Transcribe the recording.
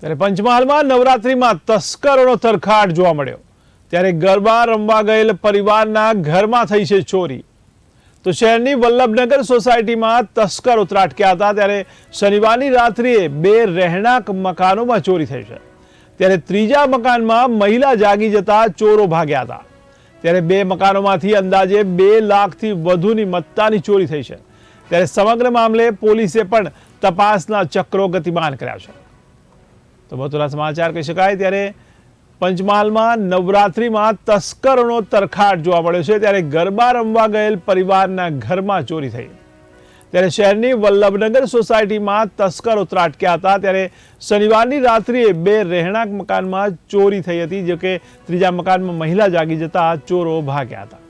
ત્યારે પંચમહાલમાં નવરાત્રિમાં તસ્કરોનો તરખાટ જોવા મળ્યો. ત્યારે ગરબા રમવા ગયેલ પરિવારના ઘરમાં થઈ છે ચોરી. તો શહેરની વલ્લભનગર સોસાયટીમાં તસ્કરો ત્રાટક્યા હતા. ત્યારે શનિવારની રાત્રિએ બે રહેણાંક મકાનોમાં ચોરી થઈ છે. ત્યારે ત્રીજા મકાનમાં મહિલા જાગી જતા ચોરો ભાગ્યા હતા. ત્યારે બે મકાનોમાંથી અંદાજે બે લાખથી વધુની મત્તાની ચોરી થઈ છે. ત્યારે સમગ્ર મામલે પોલીસે પણ તપાસના ચક્રો ગતિમાન કર્યા છે. તો મહત્વના સમાચાર કહી શકાય, ત્યારે પંચમહાલમાં નવરાત્રિમાં તસ્કરોનો તરખાટ જોવા મળ્યો છે, ત્યારે ગરબા રમવા ગયેલ પરિવારના ઘરમાં ચોરી થઈ. ત્યારે શહેરની વલ્લભનગર સોસાયટીમાં તસ્કરો ત્રાટક્યા હતા, ત્યારે શનિવારની રાત્રિએ બે રહેણાંક મકાનમાં ચોરી થઈ હતી જો કે ત્રીજા મકાનમાં મહિલા જાગી જતા ચોરો ભાગ્યા હતા.